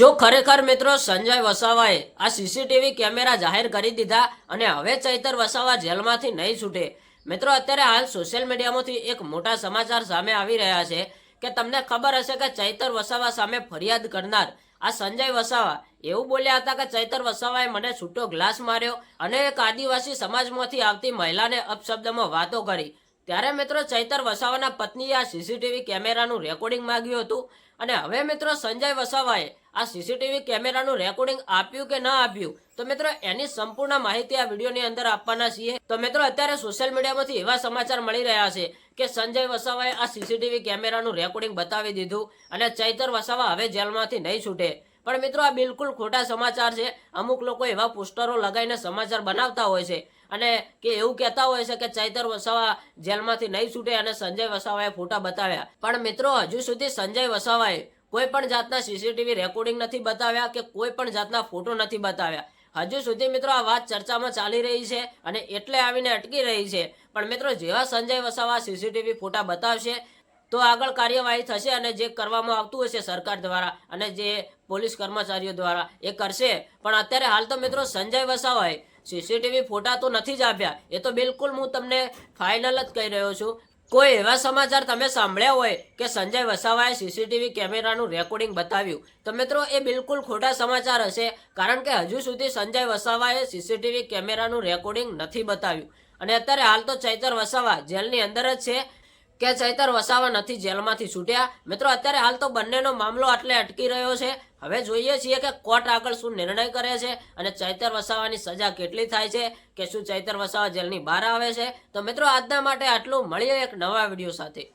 શું ખરેખર મિત્રો સંજય વસાવાએ આ સીસીટીવી કેમેરા જાહેર કરી દીધા અને હવે ચૈતર વસાવા જેલમાંથી નહીં છૂટે. મિત્રો, અત્યારે હાલ સોશિયલ મીડિયામાંથી એક મોટા સમાચાર સામે આવી રહ્યા છે કે તમને ખબર હશે કે ચૈતર વસાવા સામે ફરિયાદ કરનાર આ સંજય વસાવા એવું બોલ્યા હતા કે ચૈતર વસાવાએ મને છૂટો ગ્લાસ માર્યો અને એક આદિવાસી સમાજમાંથી આવતી મહિલાને અપશબ્દમાં વાતો કરી. ત્યારે મિત્રો ચૈતર વસાવાના પત્નીએ આ સીસીટીવી કેમેરાનું રેકોર્ડિંગ માંગ્યું હતું અને હવે મિત્રો સંજય વસાવાએ આ સીસીટીવી કેમેરાનું રેકોર્ડિંગ આપ્યું કે ન આપ્યું? તો મિત્રો એની સંપૂર્ણ માહિતી આ વિડીયોની અંદર આપવાના છીએ. તો મિત્રો અત્યારે સોશિયલ મીડિયામાંથી એવા સમાચાર મળી રહ્યા છે કે સંજય વસાવાએ આ સીસીટીવી કેમેરાનું રેકોર્ડિંગ બતાવી દીધું અને ચૈતર વસાવા હવે જેલમાંથી નહીં છૂટે. પણ મિત્રો આ બિલકુલ ખોટા સમાચાર છે. અમુક લોકો એવા પોસ્ટરો લગાવીને સમાચાર બનાવતા હોય છે. અને કે એવું કહેતા હોય છે કે ચૈતર વસાવા જેલમાંથી નહીં છૂટે અને સંજય વસાવાએ ફોટા બતાવ્યા. પણ મિત્રો, હજુ સુધી સંજય વસાવાએ કોઈ પણ જાતના સીસીટીવી રેકોર્ડિંગ નથી બતાવ્યા કે કોઈ પણ જાતના ફોટો નથી બતાવ્યા. હજુ સુધી મિત્રો, આ વાત ચર્ચામાં ચાલી રહી છે અને એટલે આવીને અટકી રહી છે. પણ મિત્રો, જેવા સંજય વસાવા સીસીટીવી ફોટા બતાવશે, તો આગળ કાર્યવાહી થશે અને જે કરવામાં આવતું હશે સરકાર દ્વારા અને જે પોલીસ કર્મચારીઓ દ્વારા એ કરશે. પણ અત્યારે હાલ તો મિત્રો, સંજય વસાવાએ સીસીટીવી ફોટા તો નથી જ આપ્યા. એ તો બિલકુલ હું તમને ફાઇનલ જ કહી રહ્યો છું. કોઈ એવા સમાચાર તમે સાંભળ્યા હોય કે સંજય વસાવાએ સીસીટીવી કેમેરાનું રેકોર્ડિંગ બતાવ્યું? તો મિત્રો, એ બિલકુલ ખોટા સમાચાર હશે, કારણ કે હજુ સુધી સંજય વસાવાએ સીસીટીવી કેમેરાનું રેકોર્ડિંગ નથી બતાવ્યું. અને અત્યારે હાલ તો ચૈતર વસાવા જેલની અંદર જ છે. કે ચૈતર વસાવા નથી જેલમાંથી છૂટ્યા? મિત્રો, અત્યારે હાલ તો બંનેનો મામલો આટલે અટકી રહ્યો છે. હવે જોઈએ છીએ કે કોર્ટ આગળ શું નિર્ણય કરે છે અને ચૈતર વસાવાની સજા કેટલી થાય છે કે શું ચૈતર વસાવા જેલની બહાર આવે છે. તો મિત્રો, આજના માટે આટલું. મળીએ એક નવા વીડિયો સાથે.